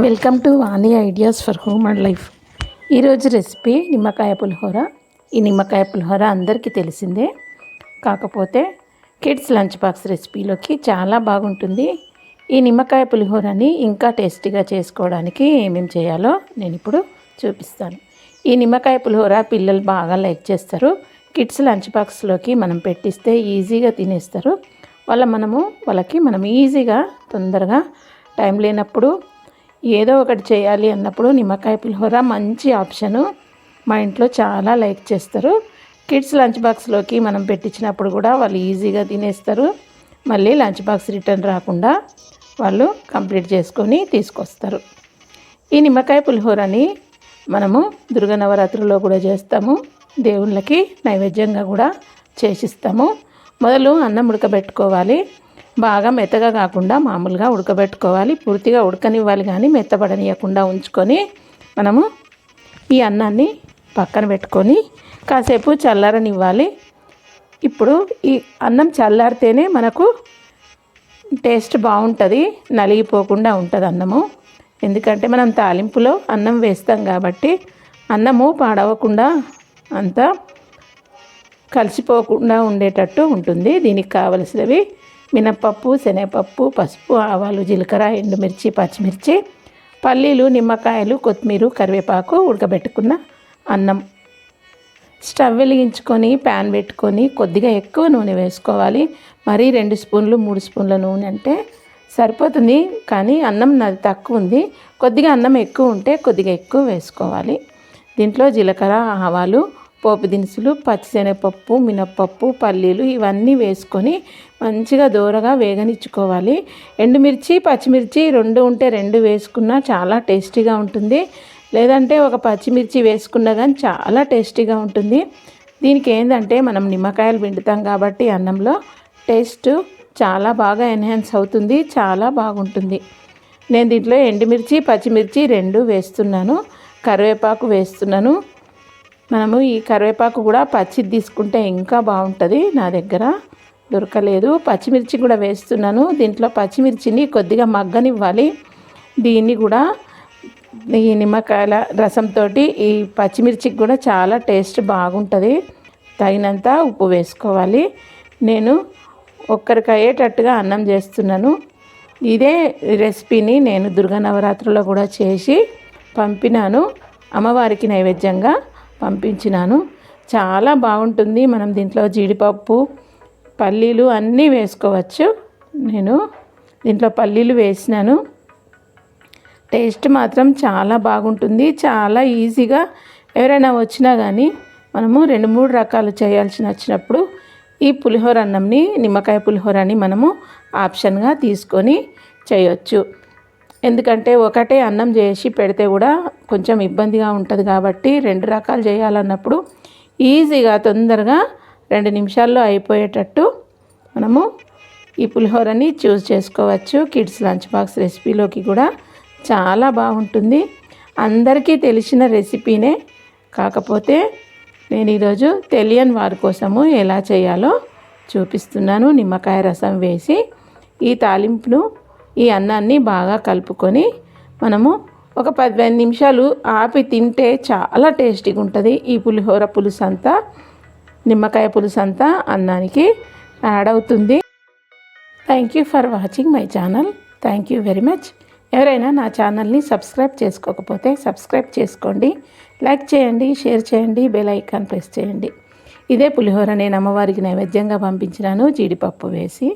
Welcome to Vani ideas for home and life. ఈరోజు recipe నిమ్మకాయ పులిహోర. ఈ నిమ్మకాయ పులిహోర అందరికీ తెలిసిందే. కాకపోతే కిడ్స్ లంచ్ బాక్స్ రెసిపీలోకి చాలా బాగుంటుంది. ఈ నిమ్మకాయ పులిహోరని ఇంకా టేస్టీగా చేసుకోవడానికి ఏమేమి చేయాలో నేను ఇప్పుడు చూపిస్తాను. ఈ నిమ్మకాయ పులిహోర పిల్లలు బాగా లైక్ చేస్తారు. కిడ్స్ లంచ్ బాక్స్లోకి మనం పెట్టిస్తే ఈజీగా తినేస్తారు. వాళ్ళ మనము వాళ్ళకి మనం ఈజీగా తొందరగా టైం లేనప్పుడు ఏదో ఒకటి చేయాలి అన్నప్పుడు నిమ్మకాయ పులిహోర మంచి ఆప్షను. మా ఇంట్లో చాలా లైక్ చేస్తారు. కిడ్స్ లంచ్ బాక్స్లోకి మనం పెట్టించినప్పుడు కూడా వాళ్ళు ఈజీగా తినేస్తారు. మళ్ళీ లంచ్ బాక్స్ రిటర్న్ రాకుండా వాళ్ళు కంప్లీట్ చేసుకొని తీసుకొస్తారు. ఈ నిమ్మకాయ పులిహోరని మనము దుర్గ నవరాత్రిలో కూడా చేస్తాము. దేవుళ్ళకి నైవేద్యంగా కూడా చేసిస్తాము. మొదలు అన్నం ఉడకబెట్టుకోవాలి. బాగా మెత్తగా కాకుండా మామూలుగా ఉడకబెట్టుకోవాలి. పూర్తిగా ఉడకనివ్వాలి కానీ మెత్తబడనియకుండా ఉంచుకొని మనము ఈ అన్నాన్ని పక్కన పెట్టుకొని కాసేపు చల్లారనివ్వాలి. ఇప్పుడు ఈ అన్నం చల్లారితేనే మనకు టేస్ట్ బాగుంటుంది నలిగిపోకుండా ఉంటుంది అన్నము. ఎందుకంటే మనం తాలింపులో అన్నం వేస్తాం కాబట్టి అన్నము పాడవకుండా అంతా కలిసిపోకుండా ఉండేటట్టు ఉంటుంది. దీనికి కావలసినవి మినప్పప్పు శనగపప్పు పసుపు ఆవాలు జీలకర్ర ఎండుమిర్చి పచ్చిమిర్చి పల్లీలు నిమ్మకాయలు కొత్తిమీర కరివేపాకు ఉడకబెట్టుకున్న అన్నం. స్టవ్ వెలిగించుకొని ప్యాన్ పెట్టుకొని కొద్దిగా ఎక్కువ నూనె వేసుకోవాలి. మరీ రెండు స్పూన్లు మూడు స్పూన్ల నూనె అంటే సరిపోతుంది. కానీ అన్నం నాది తక్కువ ఉంది. కొద్దిగా అన్నం ఎక్కువ ఉంటే కొద్దిగా ఎక్కువ వేసుకోవాలి. దీంట్లో జీలకర్ర ఆవాలు పోపు దినుసులు పచ్చిశనగపప్పు మినప్పప్పు పల్లీలు ఇవన్నీ వేసుకొని మంచిగా దూరగా వేగనిచ్చుకోవాలి. ఎండుమిర్చి పచ్చిమిర్చి రెండు ఉంటే రెండు వేసుకున్నా చాలా టేస్టీగా ఉంటుంది. లేదంటే ఒక పచ్చిమిర్చి వేసుకున్నా కానీ చాలా టేస్టీగా ఉంటుంది. దీనికి ఏంటంటే మనం నిమ్మకాయలు పిండుతాం కాబట్టి అన్నంలో టేస్ట్ చాలా బాగా ఎన్హాన్స్ అవుతుంది చాలా బాగుంటుంది. నేను దీంట్లో ఎండుమిర్చి పచ్చిమిర్చి రెండు వేస్తున్నాను. కరివేపాకు వేస్తున్నాను. మనము ఈ కరివేపాకు కూడా పచ్చిది తీసుకుంటే ఇంకా బాగుంటుంది నా దగ్గర. దొరకలేదు. పచ్చిమిర్చి కూడా వేస్తున్నాను. దీంట్లో పచ్చిమిర్చిని కొద్దిగా మగ్గనివ్వాలి. దీన్ని కూడా ఈ నిమ్మకాయల రసంతో ఈ పచ్చిమిర్చికి కూడా చాలా టేస్ట్ బాగుంటుంది. తగినంత ఉప్పు వేసుకోవాలి. నేను ఒక్కరికి అయ్యేటట్టుగా అన్నం చేస్తున్నాను. ఇదే రెసిపీని నేను దుర్గా నవరాత్రిలో కూడా చేసి పంపినాను. అమ్మవారికి నైవేద్యంగా పంపించినాను. చాలా బాగుంటుంది. మనం దీంట్లో జీడిపప్పు పల్లీలు అన్నీ వేసుకోవచ్చు. నేను దీంట్లో పల్లీలు వేసినాను. టేస్ట్ మాత్రం చాలా బాగుంటుంది. చాలా ఈజీగా ఎవరైనా వచ్చినా కానీ మనము రెండు మూడు రకాలు చేయాల్సి వచ్చినప్పుడు ఈ పులిహోర అన్నంని నిమ్మకాయ పులిహోరని మనము ఆప్షన్గా తీసుకొని చేయొచ్చు. ఎందుకంటే ఒకటే అన్నం చేసి పెడితే కూడా కొంచెం ఇబ్బందిగా ఉంటుంది కాబట్టి రెండు రకాలు చేయాలన్నప్పుడు ఈజీగా తొందరగా రెండు నిమిషాల్లో అయిపోయేటట్టు మనము ఈ పులిహోరని చూస్ చేసుకోవచ్చు. కిడ్స్ లంచ్ బాక్స్ రెసిపీలోకి కూడా చాలా బాగుంటుంది. అందరికీ తెలిసిన రెసిపీనే. కాకపోతే నేను ఈరోజు తెలియని వారి కోసము ఎలా చేయాలో చూపిస్తున్నాను. నిమ్మకాయ రసం వేసి ఈ తాలింపును ఈ అన్నాన్ని బాగా కలుపుకొని మనము ఒక పదిహేను నిమిషాలు ఆపి తింటే చాలా టేస్టీగా ఉంటుంది. ఈ పులిహోర పులుసు అంతా నిమ్మకాయ పులుసు అంతా అన్నానికి యాడ్ అవుతుంది. Thank you for watching my channel thank you very much ఎవరైనా నా ఛానల్ని సబ్స్క్రైబ్ చేసుకోకపోతే సబ్స్క్రైబ్ చేసుకోండి. లైక్ చేయండి షేర్ చేయండి బెల్ ఐకాన్ ప్రెస్ చేయండి. ఇదే పులిహోర నేను అమ్మవారికి నైవేద్యంగా పంపించినాను. జీడిపప్పు వేసి